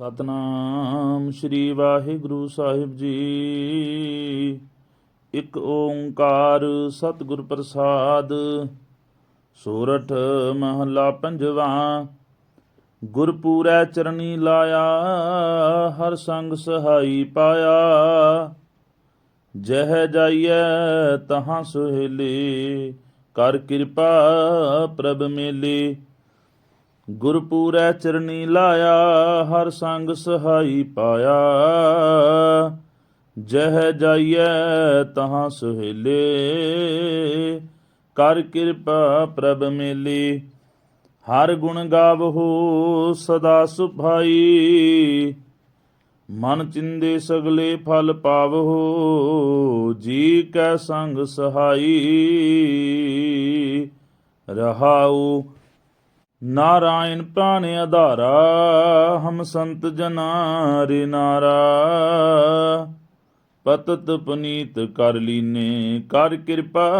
ਸਤਨਾਮ ਸ੍ਰੀ ਵਾਹਿਗੁਰੂ ਸਾਹਿਬ ਜੀ। ਇੱਕ ਓੰਕਾਰ ਸਤਿਗੁਰ ਪ੍ਰਸਾਦ, ਸੋਰਠ ਮਹਲਾ ਪੰਜਵਾ, ਗੁਰਪੂਰੈ ਚਰਣੀ ਲਾਇਆ, ਹਰ ਸੰਗ ਸਹਾਈ ਪਾਇਆ। ਜਹ ਜਾਈਐ ਤਹਾਂ ਸੁਹੇਲੇ, ਕਰ ਕਿਰਪਾ ਪ੍ਰਭ ਮੇਲੇ। ਗੁਰਪੂਰੈ ਚਰਨੀ ਲਾਇਆ, ਹਰ ਸੰਗ ਸਹਾਈ ਪਾਇਆ। ਜਹ ਜਾਈਐ ਤਹਾਂ ਸੁਹੇਲੇ, ਕਰ ਕਿਰਪਾ ਪ੍ਰਭ ਮੇਲੇ। ਹਰ ਗੁਣ ਗਾਵਹੋ, ਸਦਾ ਸੁਭਾਈ। ਮਨ ਚਿੰਦੇ ਸਗਲੇ ਫਲ ਪਾਵਹੋ, ਜੀ ਕੈ ਸੰਗ ਸਹਾਈ। ਰਹਾਉ ਨਾਰਾਇਣ ਪ੍ਰਾਨ ਆਧਾਰਾ, ਹਮ ਸੰਤ ਜਨਾ ਰੇ ਨਾਰਾ। ਪਤਤ ਪੁਨੀਤ ਕਰ ਲੀਨੇ, ਕਰ ਕਿਰਪਾ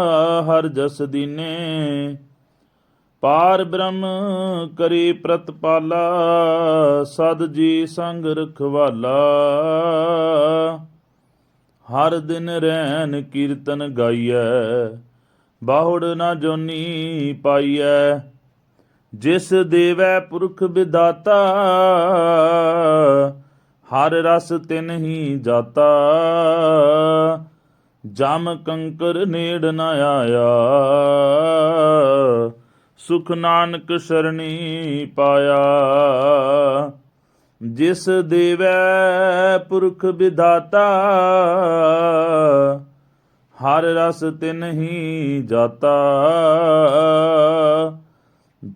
ਹਰ ਜਸ ਦੀਨੇ। ਪਾਰ ਬ੍ਰਹਮ ਕਰੀ ਪ੍ਰਤਪਾਲਾ, ਸਦ ਜੀ ਸੰਗ ਰਖਵਾਲਾ। ਹਰ ਦਿਨ ਰਹਿਨ ਕੀਰਤਨ ਗਾਈਐ, ਬਾਹੁੜ ਨਾ ਜੋਨੀ ਪਾਈਐ। ਜਿਸ ਦੇਵੈ ਪੁਰਖ ਵਿਦਾਤਾ ਹਰ ਰਸ ਤਿਨ ਹੀ ਜਾਤਾ। ਜਮ ਕੰਕਰ ਨੇੜ ਨ ਆਇਆ, ਸੁਖ ਨਾਨਕ ਸਰਣੀ ਪਾਇਆ। ਜਿਸ ਦੇਵੈ ਪੁਰਖ ਵਿਦਾਤਾ ਹਰ ਰਸ ਤਿਨ ਹੀ ਜਾਤਾ।